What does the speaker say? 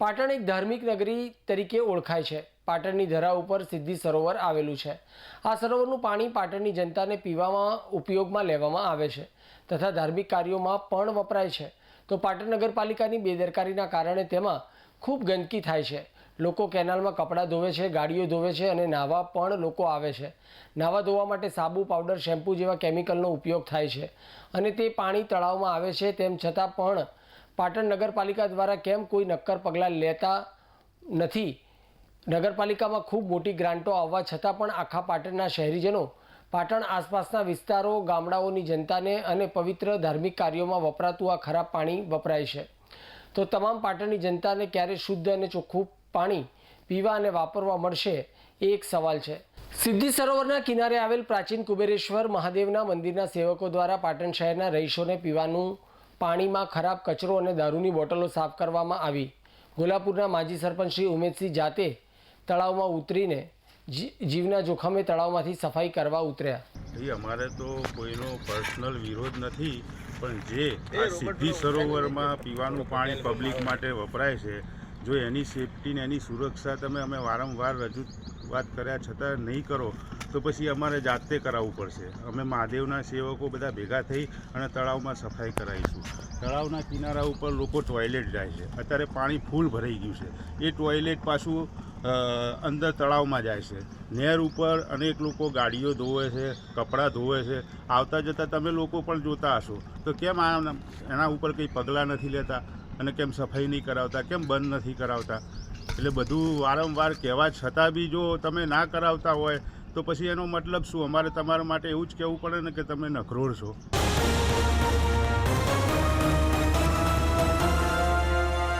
પાટણ એક ધાર્મિક નગરી તરીકે ઓળખાય છે. પાટણની ધરા ઉપર સિદ્ધિ સરોવર આવેલું છે. આ સરોવરનું પાણી પાટણની જનતાને પીવામાં ઉપયોગમાં લેવામાં આવે છે તથા ધાર્મિક કાર્યોમાં પણ વપરાય છે. તો પાટણ નગરપાલિકાની બેદરકારીના કારણે તેમાં ખૂબ ગંદકી થાય છે. લોકો કેનાલમાં કપડાં ધોવે છે, ગાડીઓ ધોવે છે અને નાહવા પણ લોકો આવે છે. નાહવા ધોવા માટે સાબુ, પાવડર, શેમ્પૂ જેવા કેમિકલનો ઉપયોગ થાય છે અને તે પાણી તળાવમાં આવે છે તેમ છતાં પણ પાટણ નગરપાલિકા દ્વારા કેમ કોઈ નક્કર પગલાં લેતા નથી? નગરપાલિકામાં ખૂબ મોટી ગ્રાન્ટો આવવા છતાં પણ આખા પાટણના શહેરીજનો પાટણ આસપાસના વિસ્તારો, ગામડાઓની જનતાને અને પવિત્ર ધાર્મિક કાર્યોમાં વપરાતું આ ખરાબ પાણી વપરાય છે. તો તમામ પાટણની જનતાને ક્યારે શુદ્ધ અને ચોખ્ખું પાણી પીવા અને વાપરવા મળશે એ એક સવાલ છે. સિદ્ધિ સરોવરના કિનારે આવેલ પ્રાચીન કુબેરેશ્વર મહાદેવના મંદિરના સેવકો દ્વારા પાટણ શહેરના રહીશોને પીવાનું પાણીમાં ખરાબ કચરો અને દારૂની બોટલો સાફ કરવામાં આવી. ગોલાપુરના માજી સરપંચ શ્રી ઉમેદસિંહ જાતે તળાવમાં ઉતરીને જી- જીવના જોખમે તળાવમાંથી સફાઈ કરવા ઉતર્યા. એ અમારે તો કોઈનો પર્સનલ વિરોધ નથી પણ જે આ સિદ્ધિ સરોવરમાં પીવાનું પાણી પબ્લિક માટે વપરાય છે. જો એની સેફટીને એની સુરક્ષા તમે અમે વારંવાર રજૂ વાત કર્યા છતાં નહીં કરો. તો પછી અમારે જાતે કરાવવું પડશે. અમે મહાદેવના સેવકો બધા ભેગા થઈ અને તળાવમાં સફાઈ કરાવીશું. તળાવના કિનારા ઉપર લોકો ટોયલેટ જાય છે. અત્યારે પાણી ફૂલ ભરાઈ ગયું છે. એ ટોયલેટ પાછું અંદર તળાવમાં જાય છે. નહેર ઉપર અનેક લોકો ગાડીઓ ધોવે છે, કપડાં ધોવે છે. આવતા જતાં તમે લોકો પણ જોતા હશો. તો કેમ આ એના ઉપર કંઈ પગલાં નથી લેતા? અને કેમ સફાઈ નહીં કરાવતા? કેમ બંધ નથી કરાવતા? એટલે બધું વારંવાર કહેવા છતાં બી જો તમે ના કરાવતા હોય તો પછી એનો મતલબ શું? અમારે તમારા માટે એવું જ કહેવું પડે ને કે તમે નખરોળ છો.